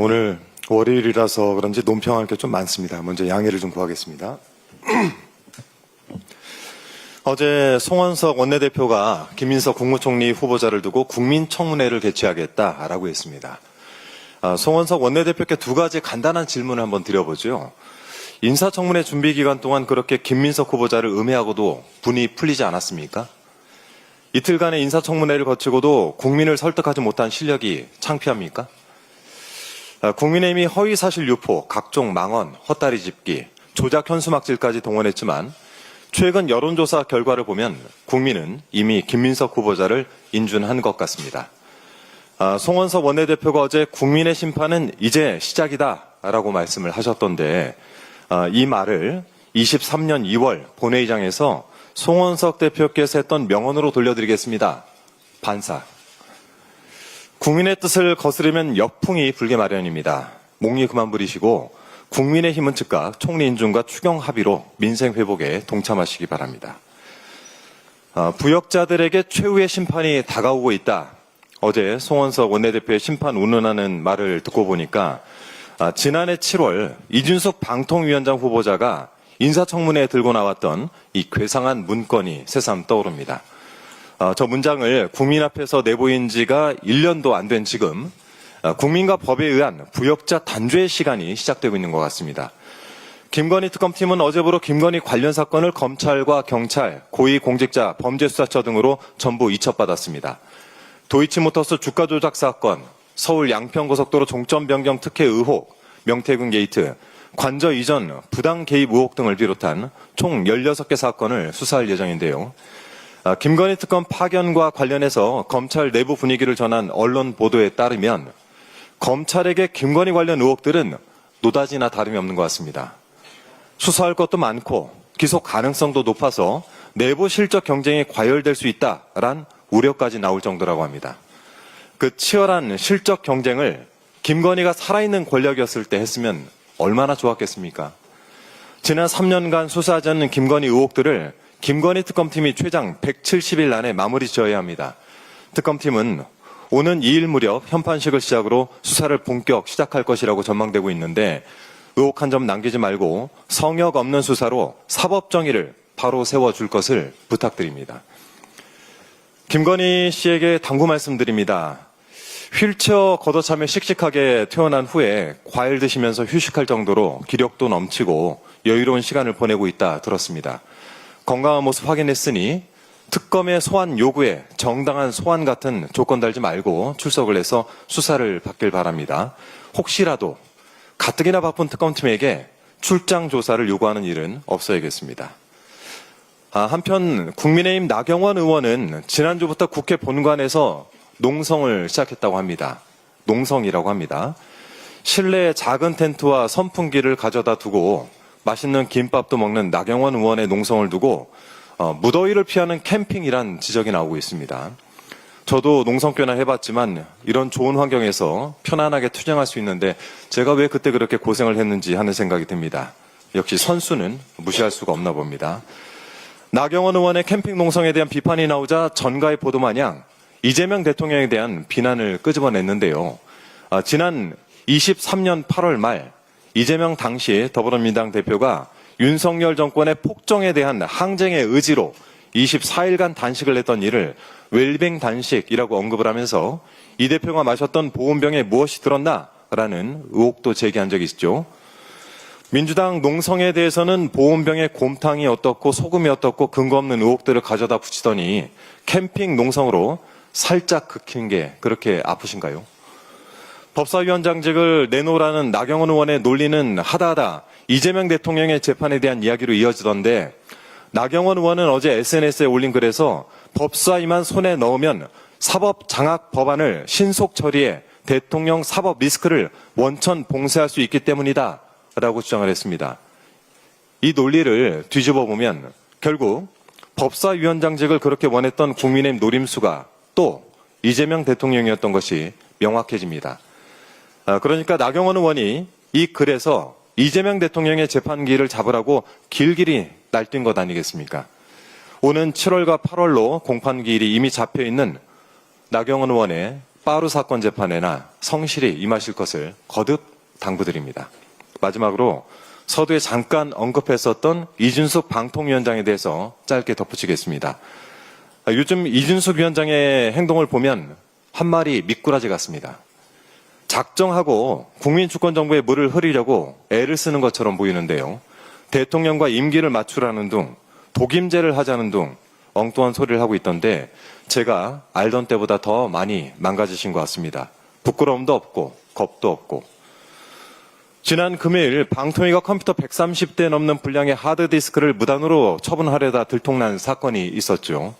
오늘 월요일이라서 그런지 논평할 게 좀 많습니다. 먼저 양해를 좀 구하겠습니다. 어제 송원석 원내대표가 김민석 국무총리 후보자를 두고 국민청문회를 개최하겠다라고 했습니다. 아, 송원석 원내대표께 두 가지 간단한 질문을 한번 드려보죠. 인사청문회 준비 기간 동안 그렇게 김민석 후보자를 음해하고도 분이 풀리지 않았습니까? 이틀간의 인사청문회를 거치고도 국민을 설득하지 못한 실력이 창피합니까? 아, 국민의힘이 허위사실 유포, 각종 망언, 헛다리 짚기, 조작 현수막질까지 동원했지만 최근 여론조사 결과를 보면 국민은 이미 김민석 후보자를 인준한 것 같습니다. 아, 송원석 원내대표가 어제 국민의 심판은 이제 시작이다라고 말씀을 하셨던데 아, 이 말을 23년 2월 본회의장에서 송원석 대표께서 했던 명언으로 돌려드리겠습니다. 반사. 국민의 뜻을 거스르면 역풍이 불게 마련입니다. 목리 그만 부리시고 국민의힘은 즉각 총리 인준과 추경 합의로 민생 회복에 동참하시기 바랍니다. 아, 부역자들에게 최후의 심판이 다가오고 있다. 어제 송원석 원내대표의 심판 운운하는 말을 듣고 보니까 아, 지난해 7월 이준석 방통위원장 후보자가 인사청문회에 들고 나왔던 이 괴상한 문건이 새삼 떠오릅니다. 어, 저 문장을 국민 앞에서 내보인 지가 1년도 안 된 지금 어, 국민과 법에 의한 부역자 단죄의 시간이 시작되고 있는 것 같습니다. 김건희 특검팀은 어제부로 김건희 관련 사건을 검찰과 경찰, 고위공직자, 범죄수사처 등으로 전부 이첩받았습니다. 도이치모터스 주가 조작 사건, 서울 양평고속도로 종점 변경 특혜 의혹, 명태균 게이트, 관저 이전 부당 개입 의혹 등을 비롯한 총 16개 사건을 수사할 예정인데요. 아, 김건희 특검 파견과 관련해서 검찰 내부 분위기를 전한 언론 보도에 따르면 검찰에게 김건희 관련 의혹들은 노다지나 다름이 없는 것 같습니다. 수사할 것도 많고 기소 가능성도 높아서 내부 실적 경쟁이 과열될 수 있다란 우려까지 나올 정도라고 합니다. 그 치열한 실적 경쟁을 김건희가 살아있는 권력이었을 때 했으면 얼마나 좋았겠습니까? 지난 3년간 수사하지 않는 김건희 의혹들을 김건희 특검팀이 최장 170일 안에 마무리 지어야 합니다. 특검팀은 오는 2일 무렵 현판식을 시작으로 수사를 본격 시작할 것이라고 전망되고 있는데 의혹 한 점 남기지 말고 성역 없는 수사로 사법 정의를 바로 세워줄 것을 부탁드립니다. 김건희 씨에게 당부 말씀드립니다. 휠체어 걷어차며 씩씩하게 태어난 후에 과일 드시면서 휴식할 정도로 기력도 넘치고 여유로운 시간을 보내고 있다 들었습니다. 건강한 모습 확인했으니 특검의 소환 요구에 정당한 소환 같은 조건 달지 말고 출석을 해서 수사를 받길 바랍니다. 혹시라도 가뜩이나 바쁜 특검팀에게 출장 조사를 요구하는 일은 없어야겠습니다. 아, 한편 국민의힘 나경원 의원은 지난주부터 국회 본관에서 농성을 시작했다고 합니다. 농성이라고 합니다. 실내에 작은 텐트와 선풍기를 가져다 두고 맛있는 김밥도 먹는 나경원 의원의 농성을 두고 어, 무더위를 피하는 캠핑이란 지적이 나오고 있습니다. 저도 농성교나 해봤지만 이런 좋은 환경에서 편안하게 투쟁할 수 있는데 제가 왜 그때 그렇게 고생을 했는지 하는 생각이 듭니다. 역시 선수는 무시할 수가 없나 봅니다. 나경원 의원의 캠핑 농성에 대한 비판이 나오자 전가의 보도 마냥 이재명 대통령에 대한 비난을 끄집어냈는데요. 아, 지난 23년 8월 말 이재명 당시 더불어민주당 대표가 윤석열 정권의 폭정에 대한 항쟁의 의지로 24일간 단식을 했던 일을 웰빙 단식이라고 언급을 하면서 이 대표가 마셨던 보온병에 무엇이 들었나? 라는 의혹도 제기한 적이 있죠. 민주당 농성에 대해서는 보온병에 곰탕이 어떻고 소금이 어떻고 근거 없는 의혹들을 가져다 붙이더니 캠핑 농성으로 살짝 긁힌 게 그렇게 아프신가요? 법사위원장직을 내놓으라는 나경원 의원의 논리는 하다하다 이재명 대통령의 재판에 대한 이야기로 이어지던데 나경원 의원은 어제 SNS에 올린 글에서 법사위만 손에 넣으면 사법 장악 법안을 신속 처리해 대통령 사법 리스크를 원천 봉쇄할 수 있기 때문이다 라고 주장을 했습니다. 이 논리를 뒤집어 보면 결국 법사위원장직을 그렇게 원했던 국민의힘 노림수가 또 이재명 대통령이었던 것이 명확해집니다. 아, 그러니까 나경원 의원이 이 글에서 이재명 대통령의 재판기를 잡으라고 길길이 날뛴 것 아니겠습니까? 오는 7월과 8월로 공판기일이 이미 잡혀 있는 나경원 의원의 빠루 사건 재판에나 성실히 임하실 것을 거듭 당부드립니다. 마지막으로 서두에 잠깐 언급했었던 이준석 방통위원장에 대해서 짧게 덧붙이겠습니다. 아, 요즘 이준석 위원장의 행동을 보면 한 마리 미꾸라지 같습니다. 작정하고 국민주권정부에 물을 흐리려고 애를 쓰는 것처럼 보이는데요. 대통령과 임기를 맞추라는 둥, 독임제를 하자는 둥, 엉뚱한 소리를 하고 있던데 제가 알던 때보다 더 많이 망가지신 것 같습니다. 부끄러움도 없고 겁도 없고 지난 금요일 방통위가 컴퓨터 130대 넘는 분량의 하드디스크를 무단으로 처분하려다 들통난 사건이 있었죠.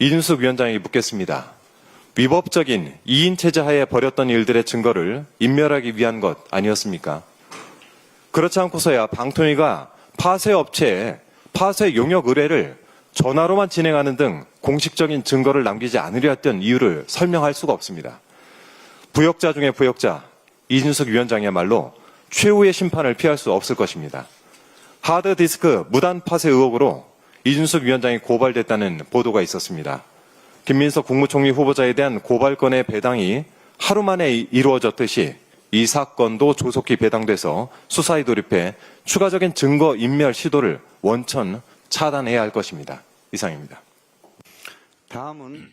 이준숙 위원장이 묻겠습니다. 위법적인 2인 체제 하에 벌였던 일들의 증거를 인멸하기 위한 것 아니었습니까? 그렇지 않고서야 방통위가 파쇄 업체에 파쇄 용역 의뢰를 전화로만 진행하는 등 공식적인 증거를 남기지 않으려 했던 이유를 설명할 수가 없습니다. 부역자 중에 부역자 이준석 위원장이야말로 최후의 심판을 피할 수 없을 것입니다. 하드디스크 무단 파쇄 의혹으로 이준석 위원장이 고발됐다는 보도가 있었습니다. 김민석 국무총리 후보자에 대한 고발건의 배당이 하루 만에 이- 이루어졌듯이 이 사건도 조속히 배당돼서 수사에 돌입해 추가적인 증거 인멸 시도를 원천 차단해야 할 것입니다. 이상입니다. 다음은